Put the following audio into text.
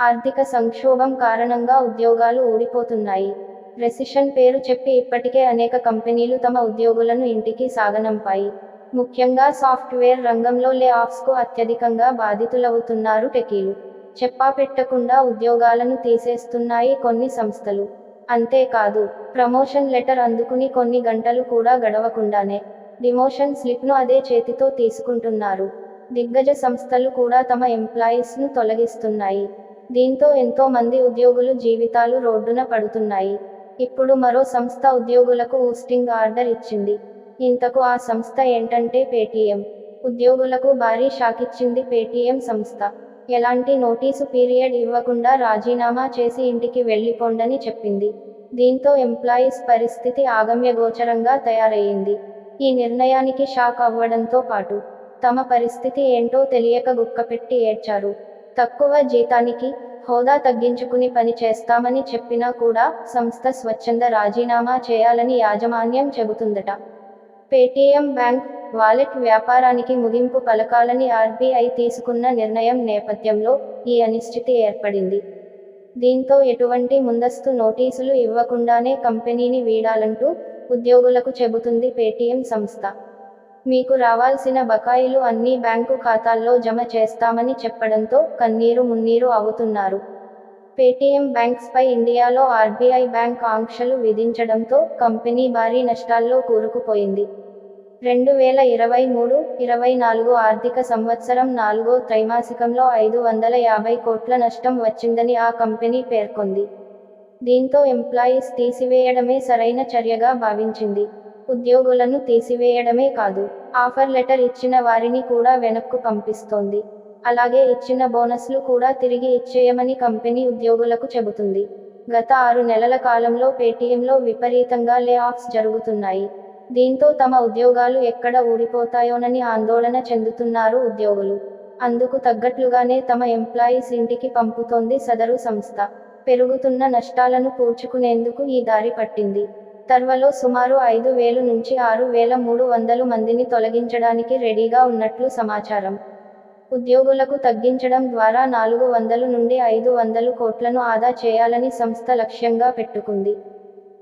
ఆర్థిక సంక్షోభం కారణంగా ఉద్యోగాలు ఊడిపోతున్నాయి. రెసిషన్ పేరు చెప్పి ఇప్పటికే అనేక కంపెనీలు తమ ఉద్యోగులను ఇంటికి సాగనంపాయి. ముఖ్యంగా సాఫ్ట్వేర్ రంగంలో లే ఆఫ్స్కు అత్యధికంగా బాధితులవుతున్నారు టెకీలు. చెప్పాపెట్టకుండా ఉద్యోగాలను తీసేస్తున్నాయి కొన్ని సంస్థలు. అంతేకాదు ప్రమోషన్ లెటర్ అందుకుని కొన్ని గంటలు కూడా గడవకుండానే డిమోషన్ స్లిప్ను అదే చేతితో తీసుకుంటున్నారు. దిగ్గజ సంస్థలు కూడా తమ ఎంప్లాయీస్ను తొలగిస్తున్నాయి. దీంతో ఎంతో మంది ఉద్యోగులు జీవితాలు రోడ్డున పడుతున్నాయి. ఇప్పుడు మరో సంస్థ ఉద్యోగులకు ఊస్టింగ్ ఆర్డర్ ఇచ్చింది. ఇంతకు ఆ సంస్థ ఏంటంటే పేటీఎం. ఉద్యోగులకు భారీ షాకిచ్చింది పేటీఎం సంస్థ. ఎలాంటి నోటీసు పీరియడ్ ఇవ్వకుండా రాజీనామా చేసి ఇంటికి వెళ్ళిపోండని చెప్పింది. దీంతో ఎంప్లాయీస్ పరిస్థితి ఆగమ్యగోచరంగా తయారయ్యింది. ఈ నిర్ణయానికి షాక్ అవ్వడంతో పాటు తమ పరిస్థితి ఏంటో తెలియక గుక్కపెట్టి ఏడ్చారు. తక్కువ జీతానికి హోదా తగ్గించుకుని పని చేస్తామని చెప్పినా కూడా సంస్థ స్వచ్ఛంద రాజీనామా చేయాలని యాజమాన్యం చెబుతుందట. పేటీఎం బ్యాంక్ వాలెట్ వ్యాపారానికి ముగింపు పలకాలని ఆర్బీఐ తీసుకున్న నిర్ణయం నేపథ్యంలో ఈ అనిశ్చితి ఏర్పడింది. దీంతో ఎటువంటి ముందస్తు నోటీసులు ఇవ్వకుండానే కంపెనీని వీడాలంటూ ఉద్యోగులకు చెబుతుంది పేటీఎం సంస్థ. మీకు రావాల్సిన బకాయిలు అన్నీ బ్యాంకు ఖాతాల్లో జమ చేస్తామని చెప్పడంతో కన్నీరు మున్నీరు అవుతున్నారు. పేటీఎం బ్యాంక్స్పై ఇండియాలో ఆర్బీఐ బ్యాంక్ ఆంక్షలు విధించడంతో కంపెనీ భారీ నష్టాల్లో కూరుకుపోయింది. రెండు వేల ఇరవై మూడు ఇరవై నాలుగు ఆర్థిక సంవత్సరం నాలుగో త్రైమాసికంలో ఐదు వందల యాభై కోట్ల నష్టం వచ్చిందని ఆ కంపెనీ పేర్కొంది. దీంతో ఎంప్లాయీస్ తీసివేయడమే సరైన చర్యగా భావించింది. ఉద్యోగులను తీసివేయడమే కాదు ఆఫర్ లెటర్ ఇచ్చిన వారిని కూడా వెనక్కు పంపిస్తోంది అలాగే ఇచ్చిన బోనస్లు కూడా తిరిగి ఇచ్చేయమని కంపెనీ ఉద్యోగులకు చెబుతుంది. గత ఆరు నెలల కాలంలో పేటీఎంలో విపరీతంగా లే ఆఫ్స్ జరుగుతున్నాయి. దీంతో తమ ఉద్యోగాలు ఎక్కడ ఊడిపోతాయోనని ఆందోళన చెందుతున్నారు ఉద్యోగులు. అందుకు తగ్గట్లుగానే తమ ఎంప్లాయీస్ ఇంటికి పంపుతోంది సదరు సంస్థ. పెరుగుతున్న నష్టాలను పూడ్చుకునేందుకు ఈ దారి పట్టింది. తర్వలో సుమారు ఐదు వేలు నుంచి ఆరు వేల మూడు వందలు మందిని తొలగించడానికి రెడీగా ఉన్నట్లు సమాచారం. ఉద్యోగులకు తగ్గించడం ద్వారా నాలుగు వందలు నుండి ఐదు వందలు కోట్లను ఆదా చేయాలని సంస్థ లక్ష్యంగా పెట్టుకుంది.